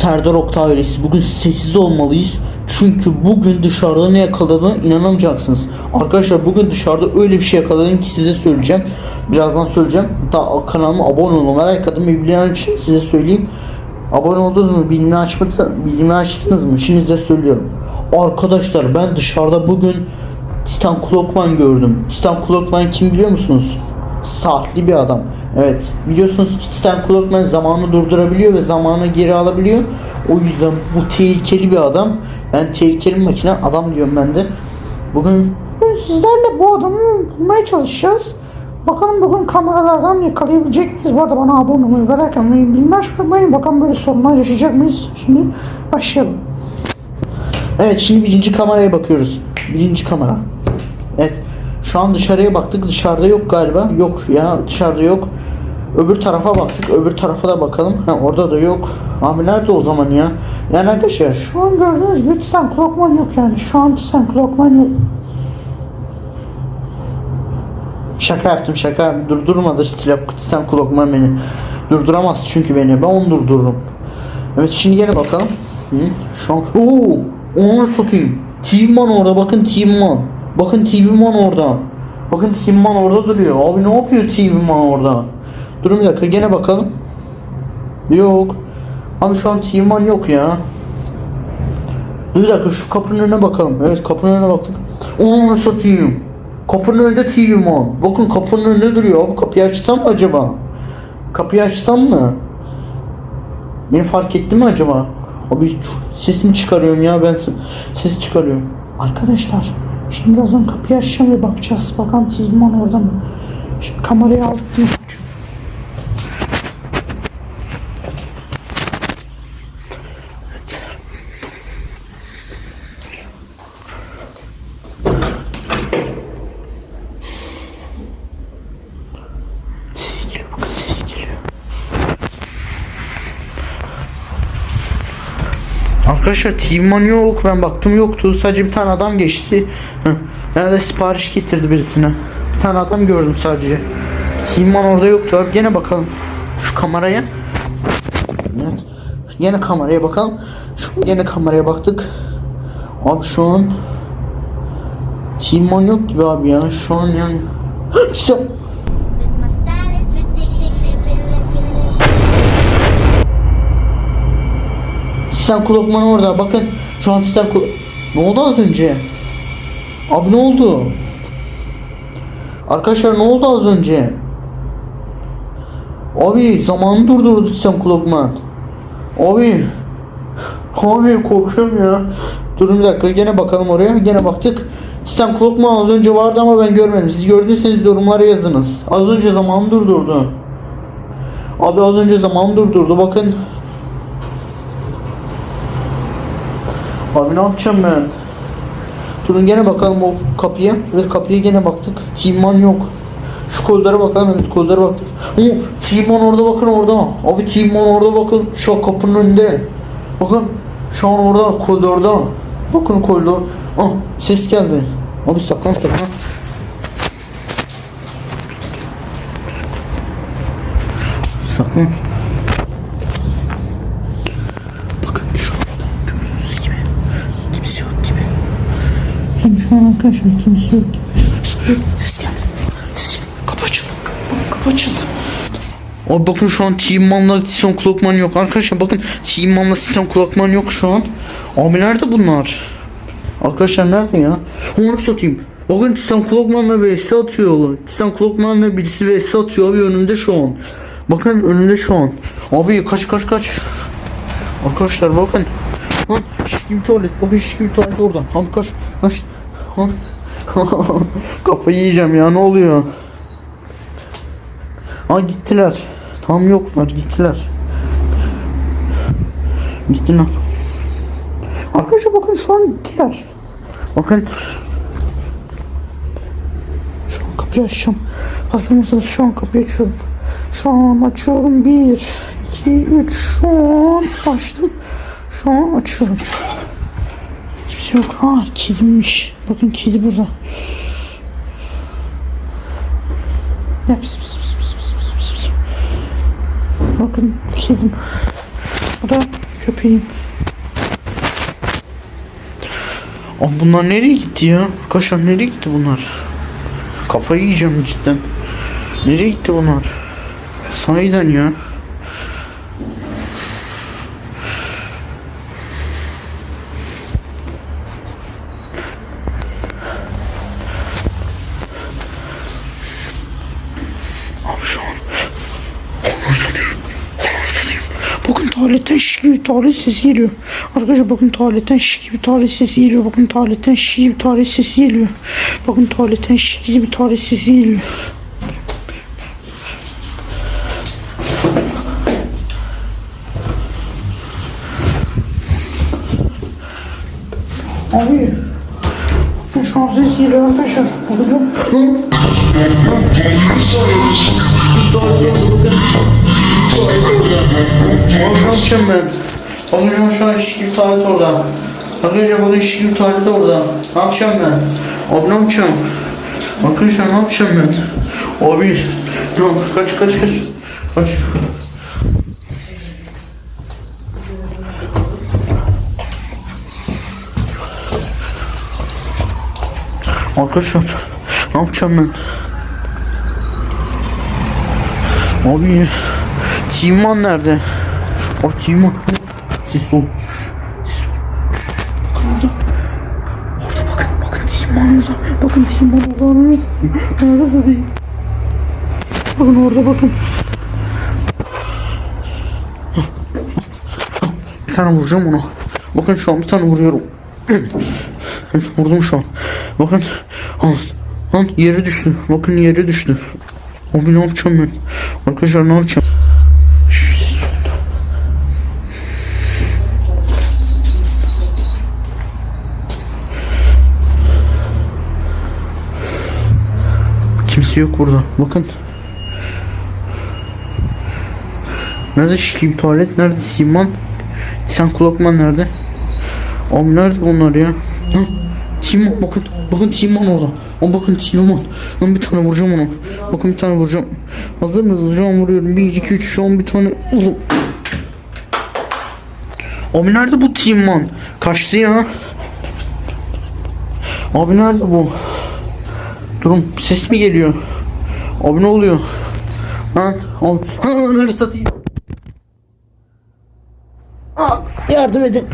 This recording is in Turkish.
Serdar Oktay ailesi bugün sessiz olmalıyız. Çünkü bugün dışarıda ne yakaladığına inanamayacaksınız. Arkadaşlar bugün dışarıda öyle bir şey yakaladım ki size söyleyeceğim. Birazdan söyleyeceğim. Hatta kanalıma abone olun. Like atın bildirim için size söyleyeyim. Abone oldunuz mu? Bildirimleri açmadınız, bildirimleri açtınız mı? Şimdi size söylüyorum. Arkadaşlar ben dışarıda bugün Titan Clockman gördüm. Titan Clockman kim biliyor musunuz? Saatli bir adam. Evet. Biliyorsunuz Titan Clockman zamanı durdurabiliyor ve zamanı geri alabiliyor. O yüzden bu tehlikeli bir adam. Ben tehlikeli makine adam diyorum ben de. Bugün sizlerle bu adamı bulmaya çalışacağız. Bakalım bugün kameralardan yakalayabilecek miyiz? Bu arada bana abone olmayı ve like atmayı bilmez unutmayın. Bakalım böyle sorunlar yaşayacak mıyız? Şimdi başlayalım. Evet şimdi birinci kameraya bakıyoruz. Birinci kamera. Şu an dışarıya baktık. Dışarıda yok galiba. Yok ya dışarıda yok. Öbür tarafa baktık. Öbür tarafa da bakalım. Ha orada da yok. Abi nerede o zaman ya? Yani arkadaşlar şu an gördüğünüz gibi Titan Clockman yok yani. Şu an Titan Clockman yok. şaka yaptım şaka. Durdurmadı Titan Clockman beni. Durduramaz çünkü beni. Ben onu durdururum. Evet şimdi gene bakalım. Hı? Şu an ooo onu satayım. TV-Man orada bakın TV-Man. Bakın TV-Man orada. Bakın TV-Man orada duruyor. Abi ne yapıyor TV-Man orada? Durun bir dakika gene bakalım. Yok. Abi şu an TV-Man yok ya. Dur bir dakika şu kapının önüne bakalım. Evet kapının önüne baktık. Onu satayım. Kapının önünde TV-Man. Bakın kapının önünde duruyor. Abi kapıyı açsam mı acaba? Kapıyı açsam mı? Beni fark etti mi acaba? Abi çok- ses mi çıkarıyorum ya ben ses çıkarıyorum. Arkadaşlar şimdi birazdan kapıyı açacağım ve bakacağız. Bakalım Tizman orada mı? Şimdi kamerayı aldım. Arkadaşlar Teamman yok ben baktım yoktu. Sadece bir tane adam geçti. Herhalde sipariş getirdi birisine. Bir tane adam gördüm sadece. Teamman orada yoktu abi. Gene bakalım. Şu kameraya. Evet. Yine kameraya bakalım. Şu, Yine kameraya baktık. Abi şu an Teamman yok gibi abi ya. Şu an yani Stop Titan Kulokman orada bakın şu an Titan Kulok... Ne oldu az önce? Abi ne oldu? Arkadaşlar ne oldu az önce? Abi zamanı durdurdu Titan Kulokman. Abi. Abi korkuyorum ya. Durun bir dakika gene bakalım oraya. Gene baktık. Titan Kulokman az önce vardı ama ben görmedim. Siz gördüyseniz yorumlara yazınız. Az önce zamanı durdurdu. Abi az önce zamanı durdurdu. Bakın Abi ne yapacağım ben? Durun gene bakalım o kapıya. Evet kapıya gene baktık. Teamman yok. Şu koridora bakalım. Evet koridora baktık. Hı, Teamman orada bakın orada. Abi Teamman orada bakın. Şu an kapının önünde. Bakın. Şu an orada koridorda. Bakın koridor. Ah ses geldi. Abi saklan saklan. Saklan. Bakın şu anda gördüğünüz gibi kimse yok gibi. Yani şu an arkadaşlar kimse yok geldi. Kapı açıldı. Kapı, açıldı. Abi bakın şu an Teamman'la Titan Clockman yok. Arkadaşlar bakın Teamman'la Titan Clockman yok şu an. Abi nerede bunlar? Arkadaşlar nerede ya? Onu satayım. Bakın Titan Clockman'la birisi atıyor. Titan Clockman'la birisi birisi atıyor abi önümde şu an. Bakın önümde şu an. Abi kaç kaç kaç. Arkadaşlar bakın. Lan şiş gibi tuvalet. Bakın şiş gibi tuvalet orada. Abi kaç. Kaç. Kafayı yiyeceğim ya ne oluyor? Aa gittiler. Tam yoklar gittiler. Gittiler. Arkadaşlar bakın şu an gittiler. Bakın. Şu an kapıyı açacağım. Hazır mısınız? Şu an kapıyı açıyorum. Şu an açıyorum. 1, 2, 3. Şu an açtım. Şu an açıyorum. Kimse yok. Ha kedimmiş. Bakın kedi burada. Ya, pis, pis, pis, pis, pis, pis. Bakın kedim. Bu da Köpeğim. Abi bunlar nereye gitti ya? Arkadaşlar nereye gitti bunlar? Kafayı yiyeceğim cidden. Nereye gitti bunlar? Sahiden ya. Tuvaletten şiş gibi tuvalet sesi geliyor. Arkadaşlar bakın tuvaletten şiş gibi tuvalet sesi geliyor. Bakın tuvaletten şiş gibi tuvalet sesi geliyor. Bakın tuvaletten şiş gibi tuvalet sesi geliyor. Abi. Şu an ses geliyor arkadaşlar. Bakacağım. Abi ne yapacağım ben? Bakın şu an şiş gibi tuvalet orada. Arkadaşlar bakın şiş gibi tuvalet orada. Ne yapacağım ben? Abi ne yapacağım? Arkadaşlar ne yapacağım ben? Abi. Yok kaç kaç kaç. Kaç. Arkadaşlar ne yapacağım ben? Abi Timan nerede? O Timan Ses ol Orada. Orada bakın. Bakın Timan orada. Bakın Timan orada. Orada. Nerede değil. Bakın orada bakın. Bir tane vuracağım ona Bakın şu an bir tane vuruyorum Evet vurdum şu an Bakın Lan, lan yere düştü Bakın yere düştü Abi ne yapacağım ben Arkadaşlar ne yapacağım. Kimse yok burada. Bakın. Nerede şişli bir tuvalet? Nerede Siman? Sen kulakman nerede? Abi nerede onlar ya? Ha? Timon bakın. Bakın Timon orada. Abi bakın Timon. Ben bir tane vuracağım ona. Bakın bir tane vuracağım. Hazır mısınız? Şu vuruyorum. 1, 2, 3 şu an bir tane. Oğlum. Abi nerede bu Timon? Kaçtı ya. Abi nerede bu? Durun ses mi geliyor? Abi ne oluyor? Lan abi. Ha nerede satayım? Aa, yardım edin.